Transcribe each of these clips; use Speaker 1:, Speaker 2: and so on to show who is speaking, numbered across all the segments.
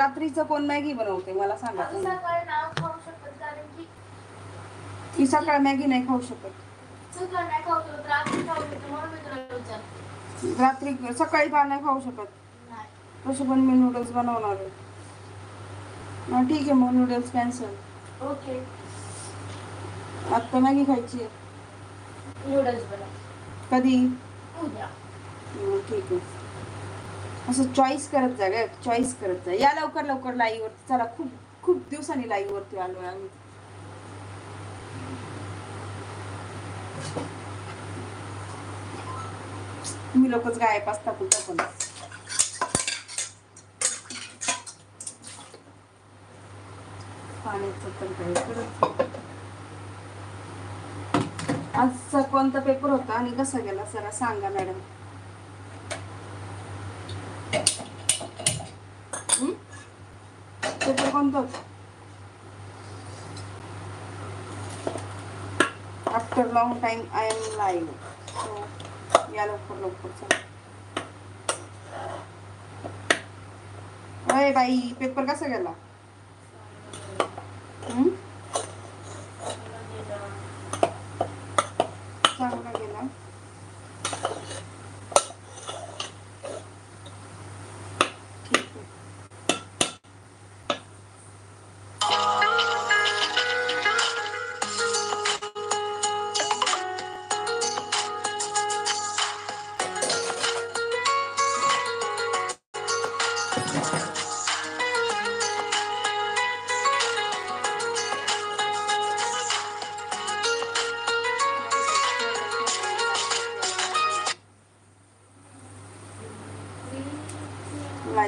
Speaker 1: रात्रीचं कोण मॅगी बनवते? मला सांगा
Speaker 2: आता
Speaker 1: तुम्ही.
Speaker 2: सकाळी नाव खाऊ शकत कारण की
Speaker 1: ती सकाळ मॅगी नाही खाऊ शकत.
Speaker 2: सकाळ नाही खाऊ शकत रात्री खाऊ शकतो म्हणून मी तुला विचार
Speaker 1: रात्री सकाळी का नाही खाऊ शकत.
Speaker 2: नाही.
Speaker 1: तसे पण मी नूडल्स बनवणार आहे. हा, ठीक आहे मग नूडल्स कॅन्सल
Speaker 2: ओके.
Speaker 1: आत्ता मॅगी खायची आहे.
Speaker 2: नूडल्स बनव.
Speaker 1: कधी?
Speaker 2: उद्या.
Speaker 1: हं, ठीक आहे. असं चॉईस करत जा ग चॉईस करत जा. या लवकर लवकर लाईव्ह वरती चला खूप खूप दिवसांनी लाईव्ह वरती आलोय आम्ही. तुम्ही लोकच गायब असता कुठं पण. पाण्याचं पण काही करत आजचा कोणता पेपर होता आणि कसा गेला? जरा सांगा मॅडम. पेपर कोणता होता after long time I am live so या लवकर लवकर चला. अरे बाई पेपर कसा गेला? Lai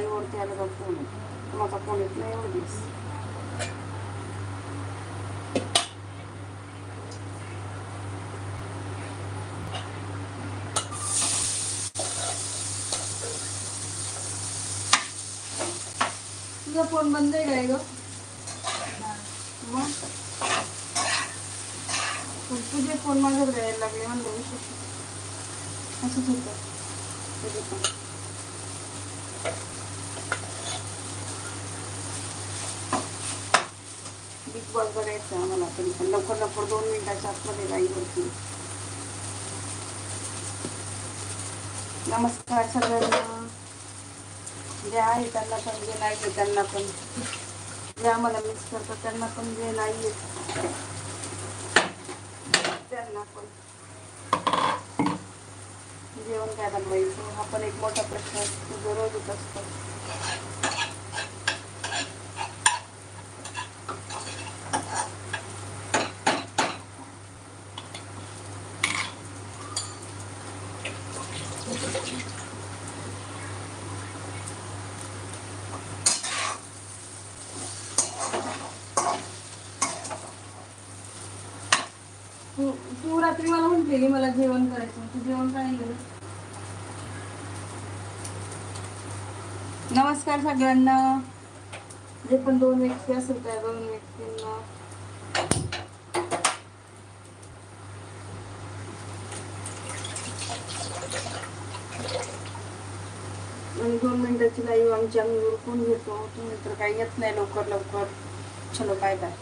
Speaker 1: orte alaga pune. Maka pune play on this. तुझा फोन बंद आहे काय ग? मग? पण तुझे फोन माझ्याकडे यायला लागले म्हणलं विशेष असंच होतं. कधी पण बिग बॉस बघायचं आहे आम्हाला तरी पण. लवकर लवकर दोन मिनिटाच्या आतमध्ये लाईव्हवरती नमस्कार सगळ्यांना. जे आहे त्यांना पण जे नाही आहे त्यांना पण. जे आम्हाला मिस करतात त्यांना पण जे नाही आहे त्यांना पण. जेवण काय बनवायचं? हा पण एक मोठा प्रश्न असतो जो रोजच असतो. तू तू रात्री मला म्हटलेली मला जेवण करायचं तू जेवण काय नमस्कार सगळ्यांना. जे पण दोन व्यक्ती असेल त्या दोन व्यक्तींना. आणि दोन मिनिटाची लाईव्ह आमची आम्ही उरकून घेतो. तुम्ही तर काही येत नाही लवकर लवकर. चलो बाय बाय